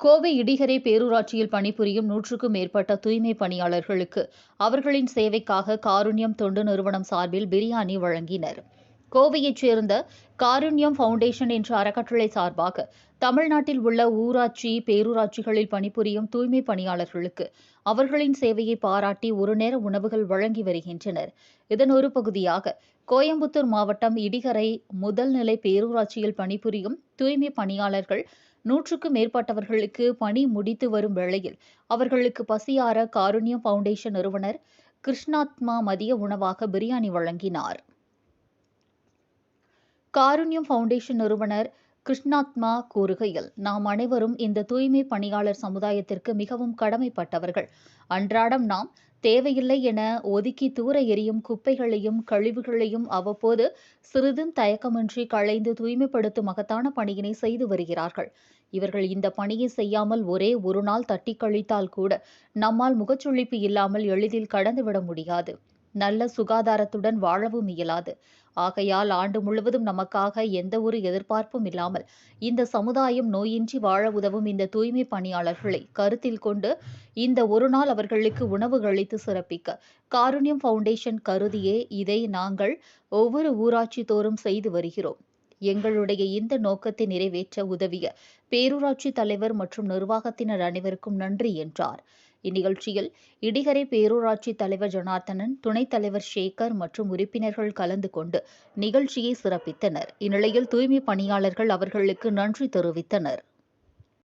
கோவை இடிகரை பேரூராட்சியில் பணிபுரியும் நூற்றுக்கும் மேற்பட்ட தூய்மை பணியாளர்களுக்கு அவர்களின் சேவைக்காக காருண்யம் தொண்டு நிறுவனம் சார்பில் பிரியாணி வழங்கினர். கோவையைச் சேர்ந்த காருண்யம் ஃபவுண்டேஷன் என்ற அறக்கட்டளை சார்பாக தமிழ்நாட்டில் உள்ள ஊராட்சி பேரூராட்சிகளில் பணிபுரியும் தூய்மை பணியாளர்களுக்கு அவர்களின் சேவையை பாராட்டி ஒரு நேர உணவுகள் வழங்கி வருகின்றனர். இதன் ஒரு பகுதியாக கோயம்புத்தூர் மாவட்டம் இடிகரை முதல்நிலை பேரூராட்சியில் பணிபுரியும் தூய்மை பணியாளர்கள் நூற்றுக்கும் மேற்பட்டவர்களுக்கு பணி முடித்து வரும் வேளையில் அவர்களுக்கு பசியார காருண்யம் பவுண்டேஷன் நிறுவனர் கிருஷ்ணாத்மா மதிய உணவாக பிரியாணி வழங்கினார். காருண்யம் பவுண்டேஷன் நிறுவனர் கிருஷ்ணாத்மா கூறுகையில் நாம் அனைவரும் இந்த தூய்மை பணியாளர் சமுதாயத்திற்கு மிகவும் கடமைப்பட்டவர்கள். அன்றாடம் நாம் தேவையில்லை என ஒதுக்கி தூர எரியும் குப்பைகளையும் கழிவுகளையும் அவ்வப்போது சிறிதும் தயக்கமின்றி களைந்து தூய்மைப்படுத்தும் மகத்தான பணியினை செய்து வருகிறார்கள். இவர்கள் இந்த பணியை செய்யாமல் ஒரே ஒரு நாள் தட்டி கழித்தால் கூட நம்மால் முகச்சுழிப்பு இல்லாமல் எளிதில் கடந்துவிட முடியாது. நல்ல சுகாதாரத்துடன் வாழவும் இயலாது. ஆகையால் ஆண்டு முழுவதும் நமக்காக எந்த ஒரு எதிர்பார்ப்பும் இல்லாமல் இந்த சமுதாயம் நோயின்றி வாழ உதவும் இந்த தூய்மை பணியாளர்களை கருத்தில் கொண்டு இந்த ஒரு நாள் அவர்களுக்கு உணவு அளித்து சிறப்பிக்க காருண்யம் ஃபவுண்டேஷன் கருதியே இதை நாங்கள் ஒவ்வொரு ஊராட்சி தோறும் செய்து வருகிறோம். எங்களுடைய இந்த நோக்கத்தை நிறைவேற்ற உதவிய பேரூராட்சி தலைவர் மற்றும் நிர்வாகத்தினர் அனைவருக்கும் நன்றி என்றார். இந்நிகழ்ச்சியில் இடிகரை பேரூராட்சி தலைவர் ஜனார்த்தனன் துணைத் தலைவர் சேகர் மற்றும் உறுப்பினர்கள் கலந்து கொண்டு நிகழ்ச்சியை சிறப்பித்தனர். இந்நிலையில் தூய்மை பணியாளர்கள் அவர்களுக்கு நன்றி தெரிவித்தனர்.